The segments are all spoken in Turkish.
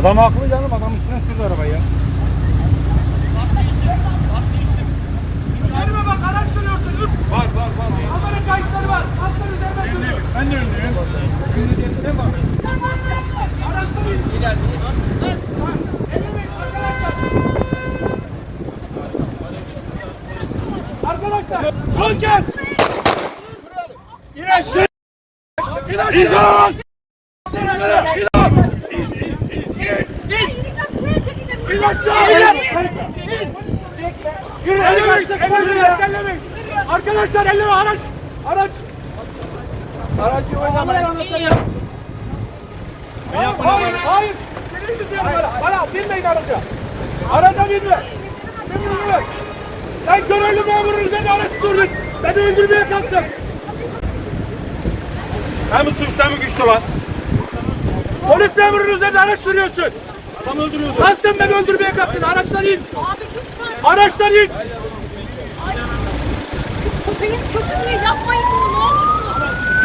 Adam haklı canım adam üstüne sürdü arabayı ya. Üzerime bak araç sürüyorsun. Üf. Var var var. Kamera kayıtları var. Aslan üzerime sürüyor. Ben de önlüyüm. Ben bak. Araçları iler. Ellemeyin arkadaşlar. Arkadaşlar. Son kez. Yürü. Ellemeyin. Ellemeyin. Arkadaşlar elleme araç. Araç. Aracı oynamayın. Hayır, hayır, hayır. Kızıyorsun bana. Binmeyin araca. Araca. Binme. Sen görevli memurun üzerinde araç sürdün. Beni öldürmeye kalktın. Hem suçlu hem güçlü lan. Polis memurun üzerinde araç sürüyorsun. Adam öldürüyordu. Kasten beni öldürmeye kalktın. Araçtan in. Abi lütfen. Araçtan in. Kız köpeğin kötülüğü yapmayın bunu ne olursunuz.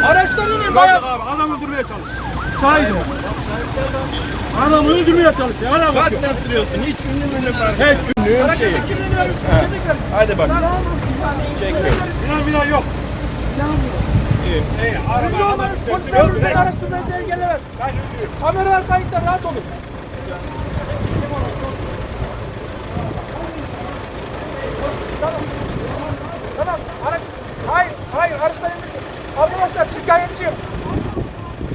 Araçtan inin abi adam öldürmeye çalış. Şahit ol. Adam öldürmeye çalışıyor. Hala bakıyor. Kasten sürüyorsun. Hiç ünlü münlü var. Hiç. Ünlü Aracın şey. kimliğini verir misin? Kimlik verin. Hadi bak. Binan binan yok. İyi. İyi. Araba Ünlü olmanız polis memurun üzerinde araç sürmenizi engellemez. Ben öldürüyorum. Kameralar kayıtta rahat olun. Tamam. Tamam. Araç. Hayır. Hayır. Araçtan indirdim. Arkadaşlar şikayetçiyim.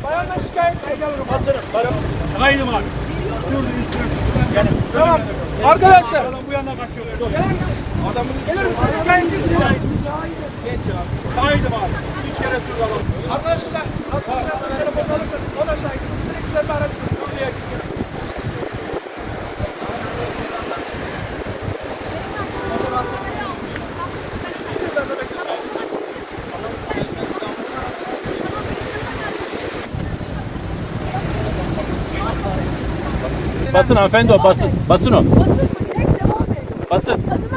Bayandan şikayetçiyim. Basırım. Kaydım abi. Tamam. Arkadaşlar. Adam bu yana kaçıyor. Gelir misiniz? Şikayetçiyim. Kaydım abi. Bir kere adam. Arkadaşlar. Arkadaşlar. Telefonu alırsanız. O da şahit. Direkt üzerinde araç sürüyor. Basın hanımefendi o basın. Basın o. Basın mı? Çek devam et. Basın. Kadın